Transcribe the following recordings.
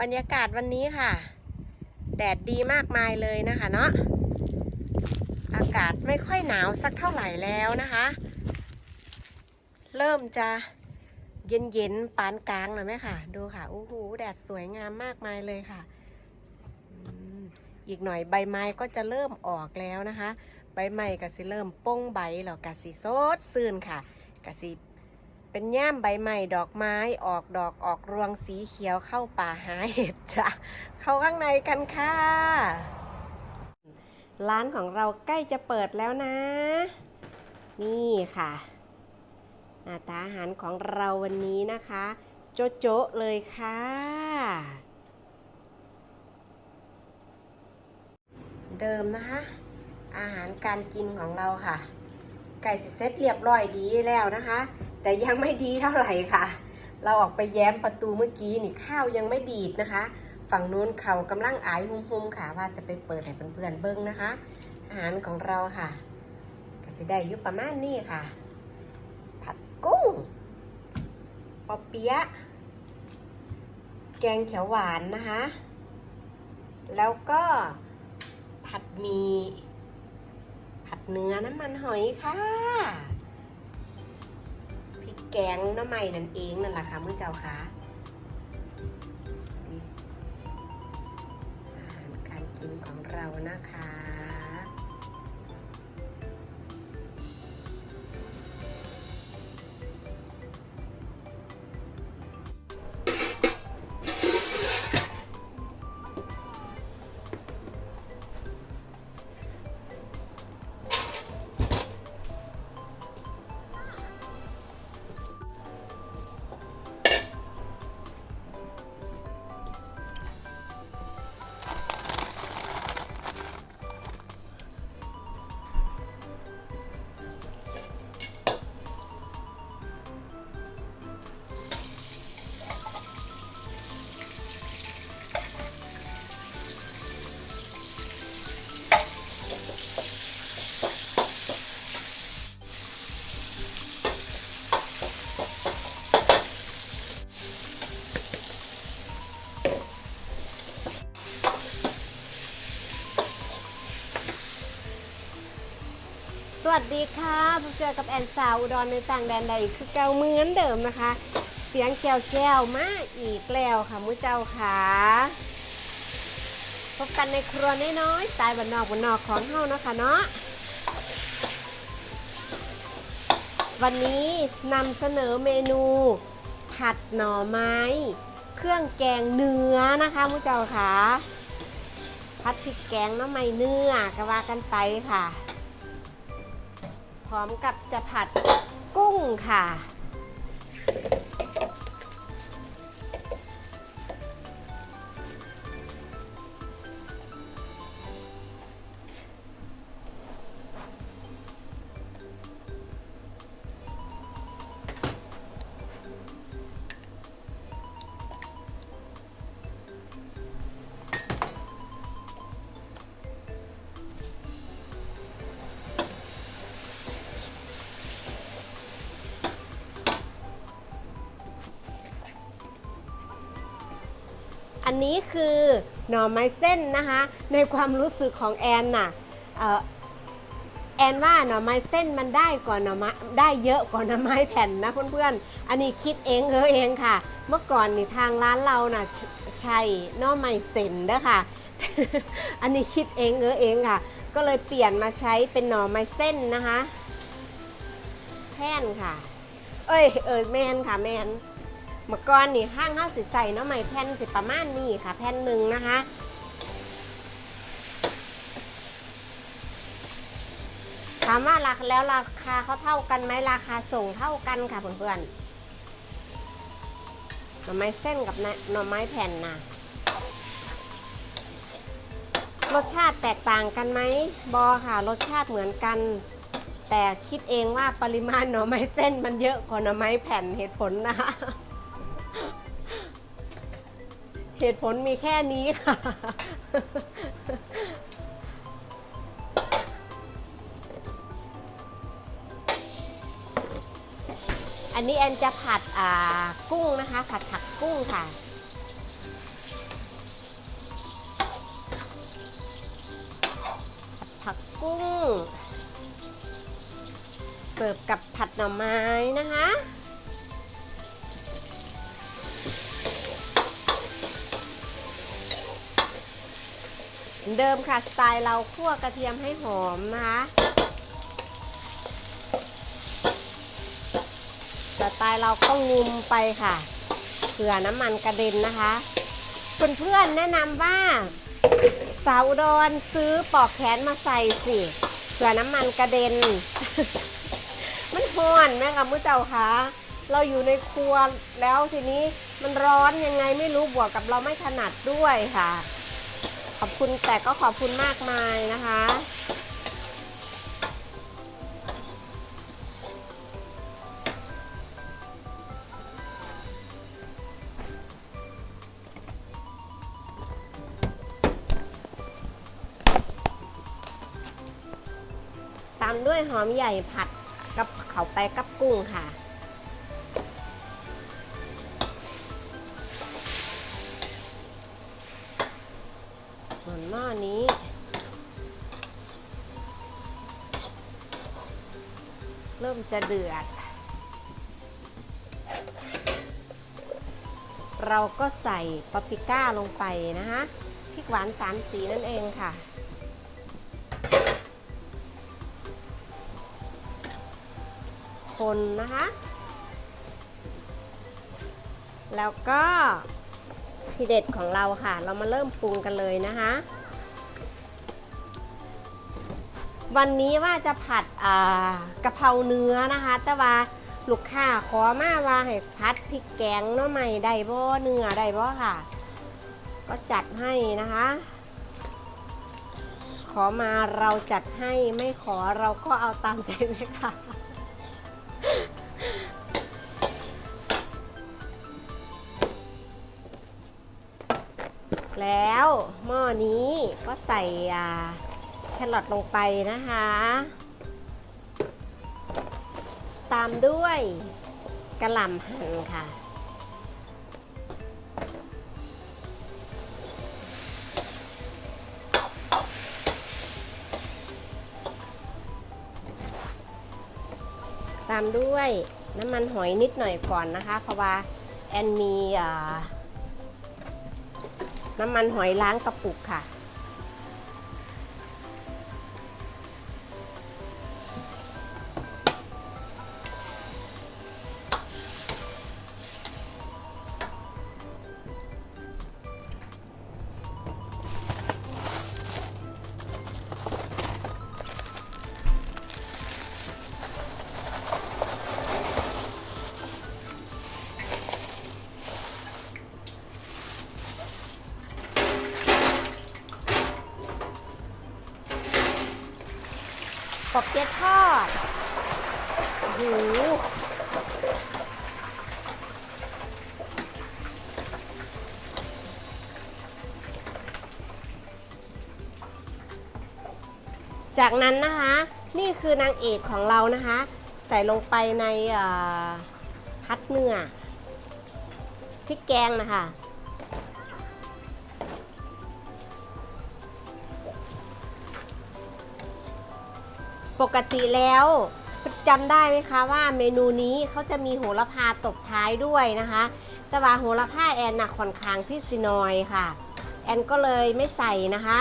บรรยากาศวันนี้ค่ะ แดดดีมากมายเลยนะคะเนาะอากาศไม่ค่อยหนาวสักเท่าไหร่แล้วนะคะ เริ่มจะเย็นเย็นๆปานกลางหน่อไหมค่ะ ดูค่ะโอู้หูแดดสวยงามมากมายเลยค่ะอีกหน่อยใบไม้ก็จะเริ่มออกแล้วนะคะ ใบไม้ก็สิเริ่มป้งใบแล้วก็สิสดซื่นค่ะก็สิ เป็นแย่ามใบไม้ดอกไม้ออกดอกออกรวงสีเขียวเข้าป่าหาเห็ดจ้ะ เข้าข้างในกันค่ะ ร้านของเราใกล้จะเปิดแล้วนะ นี่ค่ะ หน้าตาอาหารของเราวันนี้นะคะ โจ๊ะโจ๊ะเลยค่ะเดิมนะคะ อาหารการกินของเราค่ะ ไก่สิเซ็ตเรียบร้อยดีแล้วนะคะ แต่ยังไม่ดีเท่าไหร่ค่ะ เราออกไปแย้มประตูเมื่อกี้นี่ข้าวยังไม่ดีดนะคะ ฝั่งนู้นเขากำลังอายหุ่มๆค่ะ ว่าจะไปเปิดให้เพื่อนๆเบิ้งนะคะ อาหารของเราค่ะก็สิได้ยุประมาณนี้ค่ะ ผัดกุ้งปอเปี๊ยะแกงเขียวหวานนะคะ แล้วก็ผัดหมีผัดเนื้อน้ำมันหอยค่ะ แกงน้ำใหม่นั่นเองนั่นแหละค่ะมื้อเจ้าค่ะอาหารการกินของเรานะคะ สวัสดีค่ะพบเจอกับแอนสาวอุดรในต่างแดนใดคือเก่าเหมือนเดิมนะคะ เสียงแก้วแก้วมาอีกแล้วค่ะมุ้เจ้าค่ะพบกันในครัวน้อยๆสไตล์บนนอกบนนอกของเฮาเนาะคะเนาะวันนี้นำเสนอเมนู ผัดหน่อไม้ เครื่องแกงเนื้อนะคะมุ้เจ้าค่ะผัดพริกแกงน้ำไม่เนื้อก็ว่ากันไปค่ะ ร้อมกับจะผัดกุ้งค่ะ นนี้คือหน่อไม้เส้นนะคะ ในความรู้สึกของแอนน่ะแอนว่าหน่อไม้เส้นมันได้กว่าหน่อไม้ได้เยอะกว่าหน่อไม้แผ่นนะเพื่อนๆ อันนี้คิดเองเออเองค่ะ เมื่อก่อนนี่ทางร้านเราน่ะใช่หน่อไม้เส้นเด้อค่ะอันนี้คิดเองเออเองค่ะ ก็เลยเปลี่ยนมาใช้เป็นหน่อไม้เส้นนะคะแผ่นค่ะ เอ้ยเออแมนค่ะแมน เมื่อก่อนนี่ห้างห้าสิใส่เนาะไหมแผ่นสิประมาณนี้ค่ะ แผ่นหนึ่งนะคะถามว่าราคาแล้วราคาเขาเท่ากันไหมราคาส่งเท่ากันค่ะเพื่อนๆหน่อไม้เส้นกับหน่อไม้แผ่นนะรสชาติแตกต่างกันไหมบอค่ะ รสชาติเหมือนกัน แต่คิดเองว่าปริมาณหน่อไม้เส้นมันเยอะกว่าหน่อไม้แผ่นเหตุผลนะคะ เหตุผลมีแค่นี้ค่ะ อันนี้แอนจะผัดกุ้งนะคะ ผัดผักกุ้งค่ะผักกุ้ง เสิร์ฟกับผัดหน่อไม้นะคะ เดิมค่ะสไตล์เราคั่วกระเทียมให้หอมนะคะสไตล์เราก็งุมไปค่ะเผื่อน้ำมันกระเด็นนะคะเพื่อนๆแนะนำว่าสาวอุดรซื้อปอกแขนมาใส่สิเผื่อน้ำมันกระเด็น มันหอนแม่กับมือเจ้าคะเราอยู่ในครัวแล้วทีนี้มันร้อนยังไงไม่รู้บวกกับเราไม่ถนัดด้วยค่ะ ขอบคุณแต่ก็ขอบคุณมากมายนะคะ ตามด้วยหอมใหญ่ผัดกับเขาไปกับกุ้งค่ะ เริ่มจะเดือด เราก็ใส่ปาปริก้าลงไปนะคะพริกหวานสามสีนั่นเองค่ะ คนนะคะ แล้วก็ทีเด็ดของเราค่ะ เรามาเริ่มปรุงกันเลยนะคะ วันนี้ว่าจะผัดกะเพราเนื้อนะคะ แต่ว่าลูกค้าขอมาว่าให้พัดพริกแกงน้อใหม่ได้บ่เนื้อได้บ่ค่ะ ก็จัดให้นะคะ ขอมาเราจัดให้ไม่ขอเราก็เอาตามใจไหมคะแล้วหม้อนี้ก็ใส่อ่า แครอทลงไปนะคะ ตามด้วยกระหล่ำหั่นค่ะ ตามด้วยน้ำมันหอยนิดหน่อยก่อนนะคะ เพราะว่าแอนมีน้ำมันหอยล้างกระปุกค่ะ ปอบเปี๊ยะทอดโอ้โหจากนั้นนะคะ นี่คือนางเอกของเรานะคะ ใส่ลงไปในพัดเนื้อพริกแกงนะคะ ปกติแล้วจำได้ไหมคะว่าเมนูนี้เขาจะมีโหระพาตบท้ายด้วยนะคะ แต่ว่าโหระพาแอนน่ะค่อนข้างที่สินอยค่ะ แอนก็เลยไม่ใส่นะคะ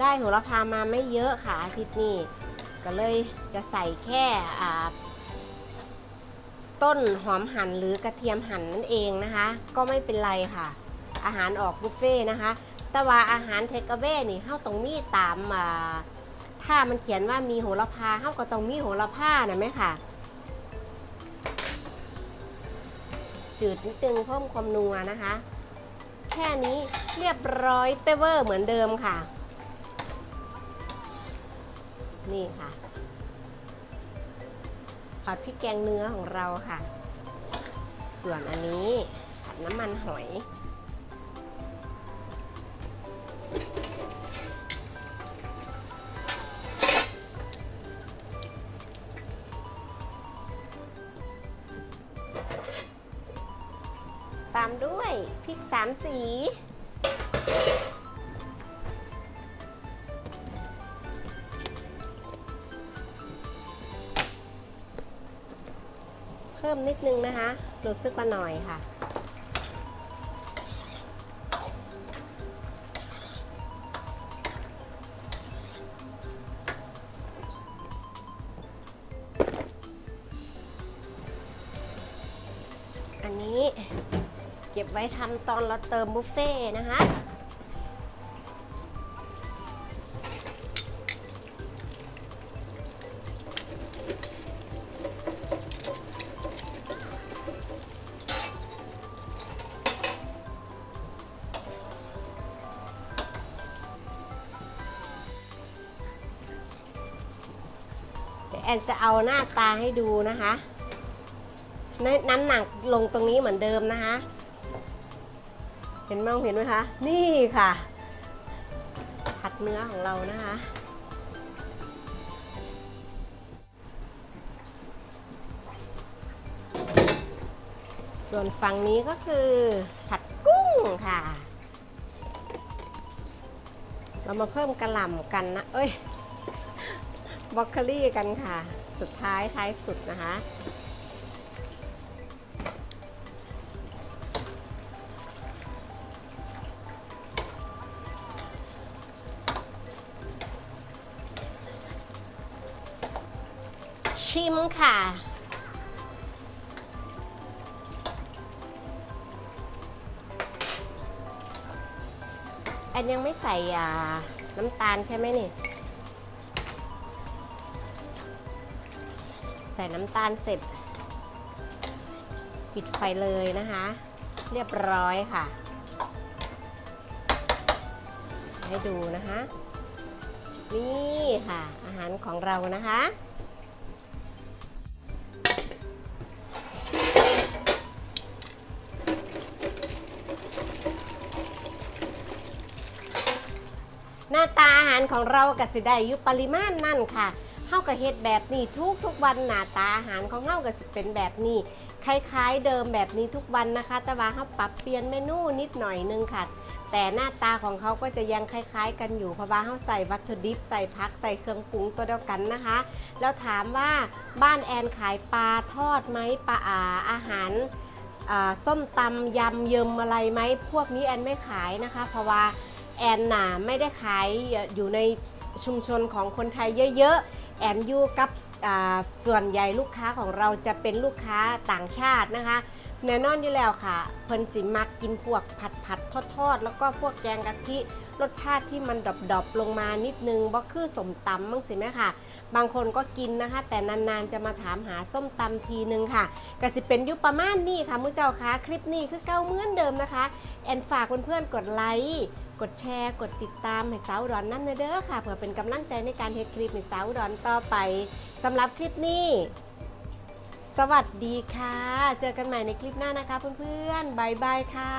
ได้โหระพามาไม่เยอะค่ะอาทิตย์นี้ก็เลยจะใส่แค่ต้นหอมหั่นหรือกระเทียมหั่นนั่นเองนะคะ ก็ไม่เป็นไรค่ะ อาหารออกบุฟเฟ่ต์นะคะ แต่ว่าอาหารเทคเว่นี่เฮาต้องมีตามอ่าถ้ามันเขียนว่ามีโหระพาเฮาก็ต้องมีโหระพานะไหมค่ะ จืดนิดนึงเพิ่มความนัวนะคะ แค่นี้เรียบร้อยเปเวอร์เหมือนเดิมค่ะ นี่ค่ะผัดพริกแกงเนื้อของเราค่ะ ส่วนอันนี้ผัดน้ำมันหอย พิ่มนิดนึงนะคะรู้สึกมาหน่อยค่ะ อันนี้เก็บไว้ทำตอนเราเติมบุฟเฟ่ต์นะคะ อนจะเอาหน้าตาให้ดูนะคะนน้ำหนักลงตรงนี้เหมือนเดิมนะคะ เห็นมองเห็นไหมคะ นี่ค่ะ ผัดเนื้อของเรานะคะส่วนฝั่งนี้ก็คือผัดกุ้งค่ะ เรามาเพิ่มกระหล่ำกันนะ เอ้ย บรอกโคลี่กันค่ะ สุดท้ายท้ายสุดนะคะ ชิมค่ะแอนยังไม่ใส่น้ำตาลใช่ไหมนี่ ส่น้ำตาลเสร็จ ปิดไฟเลยนะคะ เรียบร้อยค่ะ ให้ดูนะคะ นี่ค่ะ อาหารของเรานะคะหน้าตาอาหารของเราก็สิได้ยู่ปริมาณนั่นค่ะ เฮาก็เฮ็ดแบบนี้ทุกทุกวันหน้าตาอาหารของเฮาก็สิเป็นแบบนี้คล้ายๆเดิมแบบนี้ทุกวันนะคะ แต่ว่าเฮาปรับเปลี่ยนเมนูนิดหน่อยนึงค่ะ แต่หน้าตาของเขาก็จะยังคล้าย ๆ กันอยู่เพราะว่าเฮาใส่วัตถุดิบใส่ผักใส่เครื่องปรุงตัวเดียวกันนะคะ แล้วถามว่าบ้านแอนขายปลาทอดไหมปลาอาอาหารส้มตำยำเยิมอะไรไหมพวกนี้แอนไม่ขายนะคะ เพราะว่าแอนน่ะไม่ได้ขายอยู่ในชุมชนของคนไทยเยอะๆ แอนยู่กับส่วนใหญ่ลูกค้าของเราจะเป็นลูกค้าต่างชาตินะคะแน่นอนอยู่แล้วค่ะ เพิ่นสิมักกินพวกผัดผัดทอดทอดแล้วก็พวกแกงกะทิรสชาติที่มันดอบๆลงมานิดนึงบ่คือสมตำมั้งสิแม่ค่ะ บางคนก็กินนะคะ แต่นานๆจะมาถามหาส้มตำทีนึงค่ะก็สิเป็นยุคประมาณนี้ค่ะมุ้เจ้าคะคลิปนี้คือเก้าเหมือนเดิมนะคะ แอนฝากเพื่อนๆกดไลค์ กดแชร์ กดติดตามให้สาวดอนนั่นเด้อค่ะ เพื่อเป็นกำลังใจในการเฮ็ดคลิปให้สาวดอนต่อไปสำหรับคลิปนี้ สวัสดีค่ะ เจอกันใหม่ในคลิปหน้านะคะเพื่อนๆบายบายค่ะ